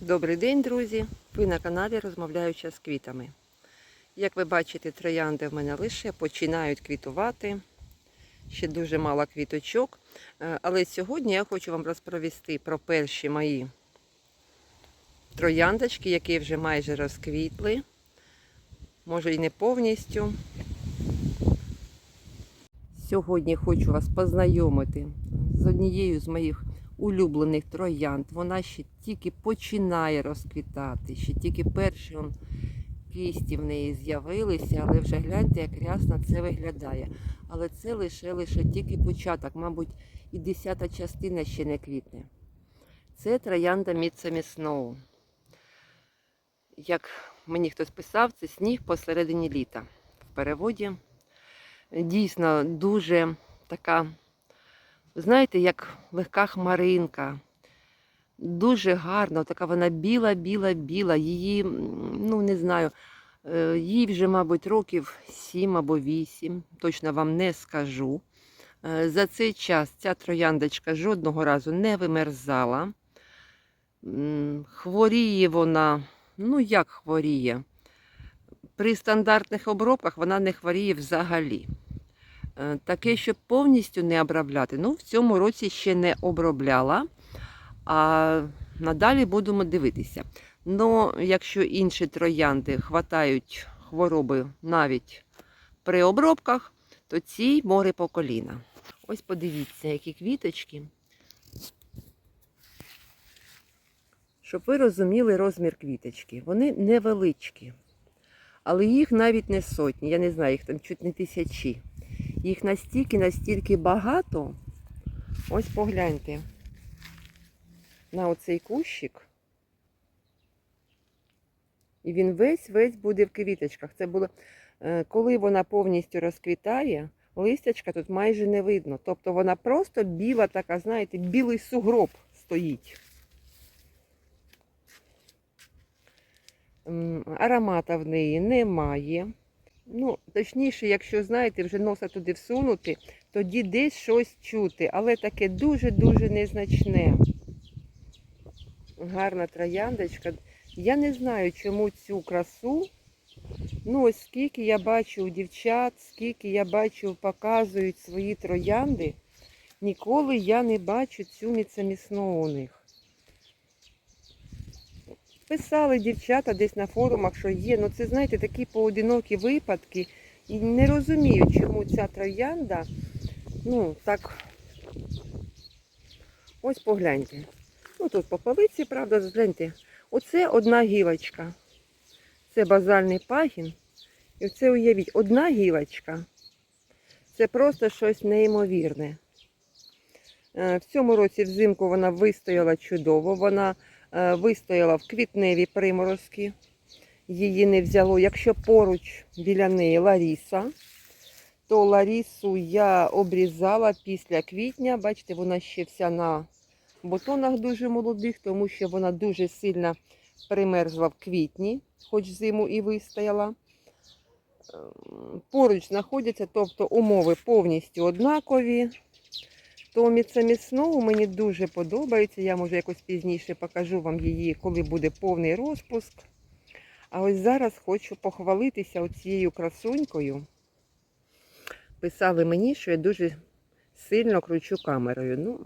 Добрий день, друзі! Ви на каналі Розмовляюча з квітами. Як ви бачите, троянди в мене лише починають квітувати. Ще дуже мало квіточок. Е, Але сьогодні я хочу вам розповісти про перші мої трояндочки, які вже майже розквітли. Може і не повністю. Сьогодні хочу вас познайомити з однією з моїх улюблених троянд. Вона ще тільки починає розквітати, ще тільки перші он, кисті в неї з'явилися, але вже гляньте, як рясно це виглядає. Але це лише лише тільки початок, мабуть, і десята частина ще не квітне. Це троянда Міцамі Сноу. Як мені хтось писав, це сніг посередині літа. В переводі дійсно дуже така знаєте, як легка хмаринка. Дуже гарно, така вона біла, біла, біла. Її, ну не знаю, е, їй вже, мабуть, років 7 або 8, точно вам не скажу. Е, За цей час ця трояндочка жодного разу не вимерзала. Хворіє вона, ну як хворіє? При стандартних обробках вона не хворіє взагалі. Таке, щоб повністю не обробляти. Ну, в цьому році ще не обробляла, а надалі будемо дивитися. Ну, якщо інші троянди хватають хвороби навіть при обробках, то цій море по коліна. Ось подивіться, які квіточки. Щоб ви розуміли розмір квіточки. Вони невеличкі, але їх навіть не сотні. Я не знаю, їх там чуть не тисячі. Їх настільки, настільки багато. Ось погляньте на оцей кущик. І він весь-весь буде в квіточках. Це було, е, коли вона повністю розквітає, листячка тут майже не видно. Тобто вона просто біла така, знаєте, білий сугроб стоїть. Аромата в неї немає. Ну, точніше, якщо знаєте, вже носа туди всунути, тоді десь щось чути, але таке дуже-дуже незначне. Гарна трояндочка. Я не знаю, чому цю красу. Ну, ось скільки я бачу у дівчат, скільки я бачу, показують свої троянди. Ніколи я не бачу цю міцемісну у них. Писали дівчата десь на форумах, що є. Ну це, знаєте, такі поодинокі випадки. І не розумію, чому ця троянда, ну, так. Ось погляньте. Ну тут по полиці, правда, гляньте. Оце одна гілочка. Це базальний пагін. І оце уявіть, одна гілочка. Це просто щось неймовірне. Е, В цьому році взимку вона вистояла чудово. Вона вистояла в квітневі приморозки. Її не взяло. Якщо поруч біля неї Ларіса, то Ларісу я обрізала після квітня. Бачите, вона ще вся на бутонах дуже молодих, тому що вона дуже сильно примерзла в квітні, хоч зиму і вистояла. Ем, Поруч знаходяться, тобто умови повністю однакові. То міцаміснову мені дуже подобається. Я може якось пізніше покажу вам її, коли буде повний розпуск. А ось зараз хочу похвалитися оцією красунькою. Писали мені, що я дуже сильно кручу камерою. Ну,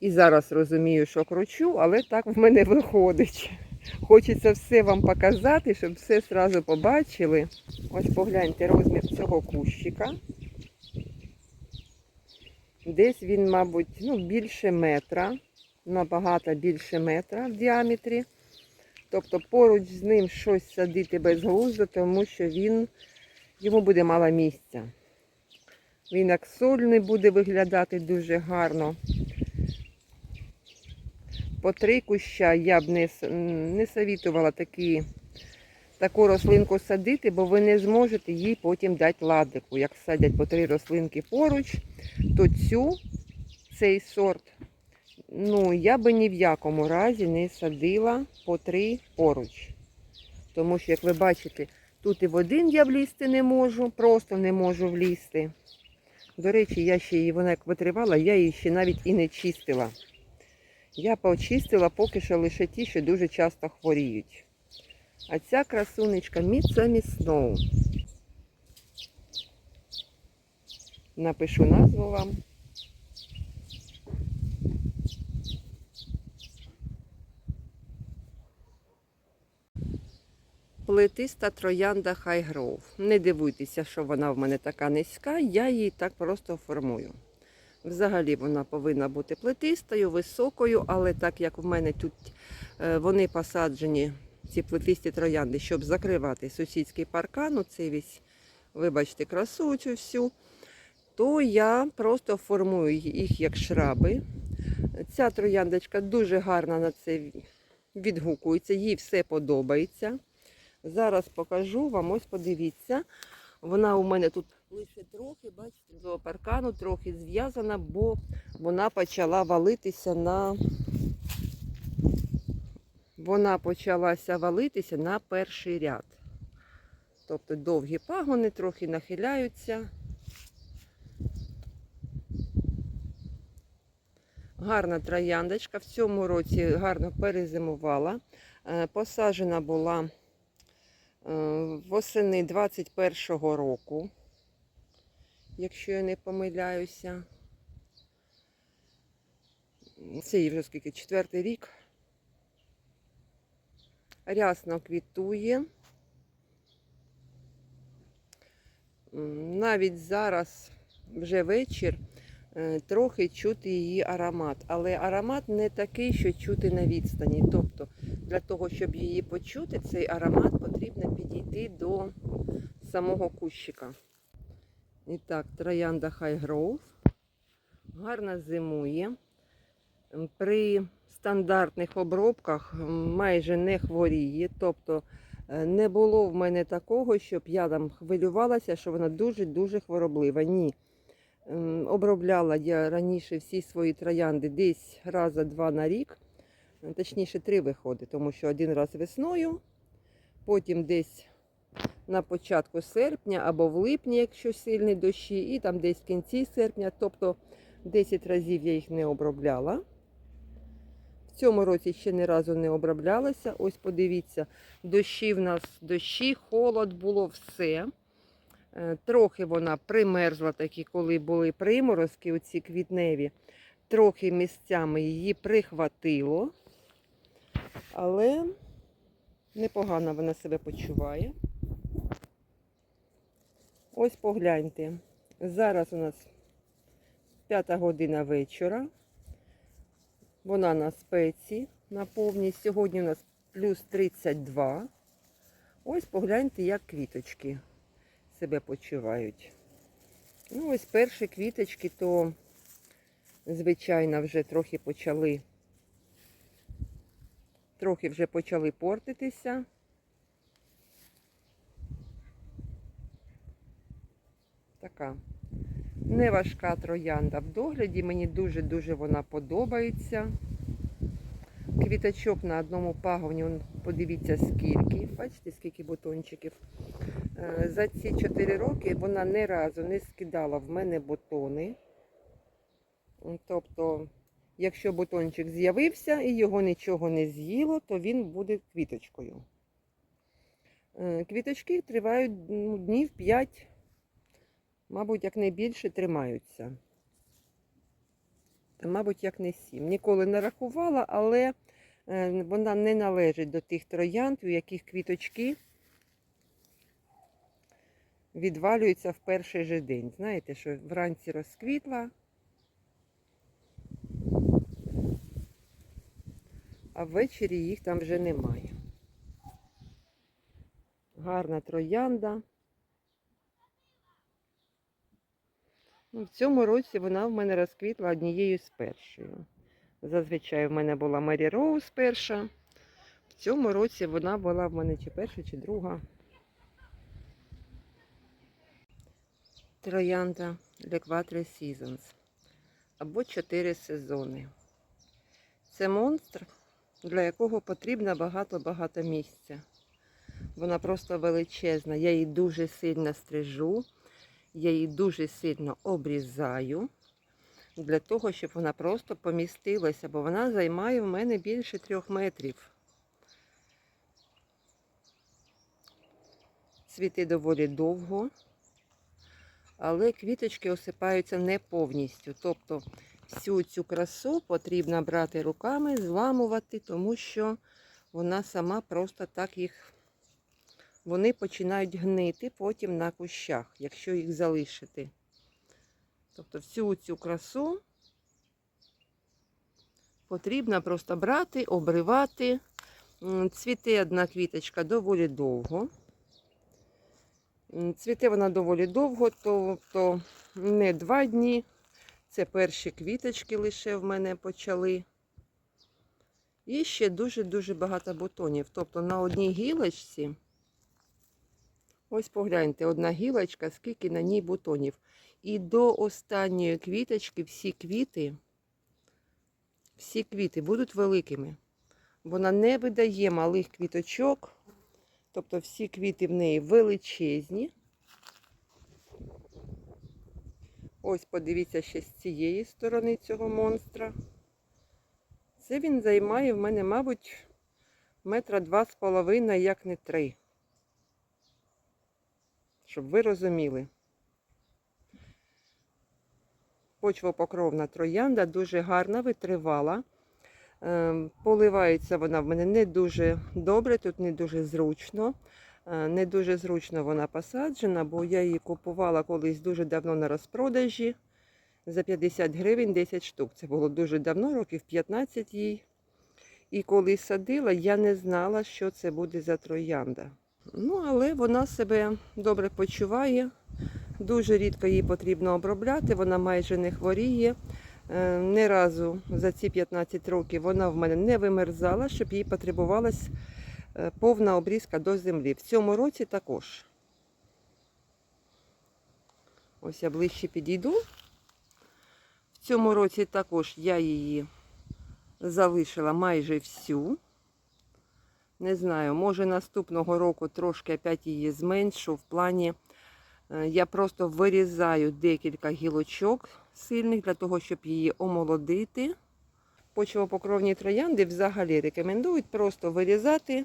і зараз розумію, що кручу, але так в мене виходить. Хочеться все вам показати, щоб все одразу побачили. Ось погляньте розмір цього кущика. Десь він, мабуть, ну, більше метра, набагато більше метра в діаметрі. Тобто поруч з ним щось садити безглуздо, тому що він, йому буде мало місця. Він як сольний буде виглядати дуже гарно. По три куща я б не, не совітувала такі, таку рослинку садити, бо ви не зможете їй потім дати ладику. Як садять по три рослинки поруч, то цю, цей сорт, ну, я би ні в якому разі не садила по три поруч. Тому що, як ви бачите, тут і в один я влізти не можу, просто не можу влізти. До речі, я ще її, вона як витривала, я її ще навіть і не чистила. Я почистила поки що лише ті, що дуже часто хворіють. А ця красунечка Міцамі Сноу. Напишу назву вам. Плетиста троянда Grove. Не дивуйтеся, що вона в мене така низька, я її так просто формую. Взагалі вона повинна бути плетистою, високою, але так як в мене тут е, вони посаджені, ці плетисті троянди, щоб закривати сусідський паркан, оцей весь, вибачте, красу цю всю, то я просто формую їх як шраби. Ця трояндочка дуже гарна на це відгукується, їй все подобається. Зараз покажу вам, ось подивіться. Вона у мене тут лише трохи, бачите, до паркану трохи зв'язана, бо вона почала валитися на. Вона почалася валитися на перший ряд. Тобто довгі пагони трохи нахиляються. Гарна трояндочка. В цьому році гарно перезимувала. Е, Посаджена була е, восени 21-го року, якщо я не помиляюся. Це їй вже скільки четвертий рік. Рясно квітує. Навіть зараз вже вечір. е, Трохи чути її аромат, але аромат не такий, що чути на відстані. Тобто для того, щоб її почути, цей аромат потрібно підійти до самого кущика. І так, троянда Grove гарно зимує. При стандартних обробках майже не хворіє. Тобто е, не було в мене такого, щоб я там хвилювалася, що вона дуже-дуже хвороблива. Ні. Обробляла я раніше всі свої троянди десь раза два на рік. Е, Точніше, три виходить, тому що один раз весною, потім десь на початку серпня або в липні, якщо сильні дощі, і там десь в кінці серпня. Тобто 10 разів я їх не обробляла. В цьому році ще ні разу не оброблялася. Ось подивіться, дощі в нас дощі, холод було все. Е, Трохи вона примерзла, такі, коли були приморозки, оці квітневі. Трохи місцями її прихватило, але непогано вона себе почуває. Ось погляньте. Зараз у нас п'ята година вечора. Вона на спеці на повній. Сьогодні у нас плюс 32. Ось погляньте, як квіточки себе почувають. Ну, ось перші квіточки, то, звичайно, вже трохи почали, трохи вже почали портитися. Така неважка троянда в догляді. Мені дуже-дуже вона подобається. Квіточок на одному пагоні, подивіться скільки. Бачите, скільки бутончиків. Е, За ці 4 роки вона ні разу не скидала в мене бутони. Тобто, якщо бутончик з'явився і його нічого не з'їло, то він буде квіточкою. Е, Квіточки тривають ну, днів 5, мабуть, як найбільше тримаються. Та, мабуть, як не 7. Ніколи не рахувала, але е, вона не належить до тих троянд, у яких квіточки відвалюються в перший же день. Знаєте, що вранці розквітла, а ввечері їх там вже немає. Гарна троянда. Ну, В цьому році вона в мене розквітла однією з першою. Зазвичай в мене була Мері Роуз перша. В цьому році вона була в мене чи перша, чи друга. Троянда Лекватри Seasons. Або 4 сезони. Це монстр, для якого потрібно багато-багато місця. Вона просто величезна. Я її дуже сильно стрижу. Я її дуже сильно обрізаю. для того, щоб вона просто помістилася, бо вона займає в мене більше трьох метрів. Цвіти доволі довго, але квіточки осипаються не повністю. Тобто всю цю красу потрібно брати руками, зламувати, тому що вона сама просто так їх. Вони починають гнити потім на кущах, якщо їх залишити. Тобто всю цю красу потрібно просто брати, обривати. Цвіте одна квіточка доволі довго. Цвіте вона доволі довго, тобто не два дні. Це перші квіточки лише в мене почали. І ще дуже-дуже багато бутонів. Тобто на одній гілочці, ось погляньте, одна гілочка, скільки на ній бутонів. І до останньої квіточки всі квіти, всі квіти будуть великими. Вона не видає малих квіточок. Тобто всі квіти в неї величезні. Ось подивіться ще з цієї сторони цього монстра. Це він займає в мене, мабуть, метра два з половиною, як не три. Щоб ви розуміли. Почвопокровна троянда дуже гарна, витривала. Ем, Поливається вона в мене не дуже добре, тут не дуже зручно. Е, Не дуже зручно вона посаджена, бо я її купувала колись дуже давно на розпродажі за 50 гривень 10 штук. Це було дуже давно, років 15 їй. І коли садила, я не знала, що це буде за троянда. Ну, але вона себе добре почуває. Дуже рідко її потрібно обробляти, вона майже не хворіє. Е, Ні разу за ці 15 років вона в мене не вимерзала, щоб їй потребувалась е, повна обрізка до землі. В цьому році також. Ось я ближче підійду. В цьому році також я її залишила майже всю. Не знаю, може наступного року трошки опять її зменшу в плані. е, Я просто вирізаю декілька гілочок сильних для того, щоб її омолодити. Почвопокровні троянди взагалі рекомендують просто вирізати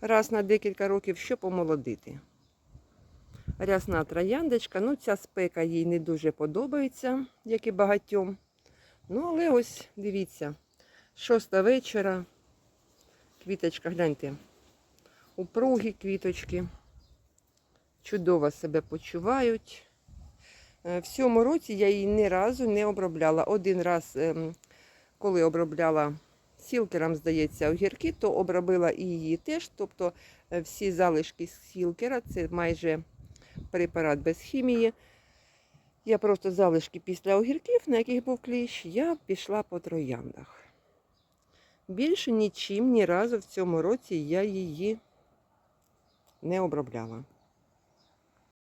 раз на декілька років, щоб омолодити. Рясна трояндочка, ну ця спека їй не дуже подобається, як і багатьом. Ну, але ось дивіться, шоста вечора. Квіточка, гляньте. Упругі квіточки. Чудово себе почувають. Е, В цьому році я її ні разу не обробляла. Один раз, ем, коли обробляла сілкером, здається, огірки, то обробила і її теж. Тобто е, всі залишки сілкера, це майже препарат без хімії. Я просто залишки після огірків, на яких був кліщ, я пішла по трояндах. Більше нічим ні разу в цьому році я її не обробляла.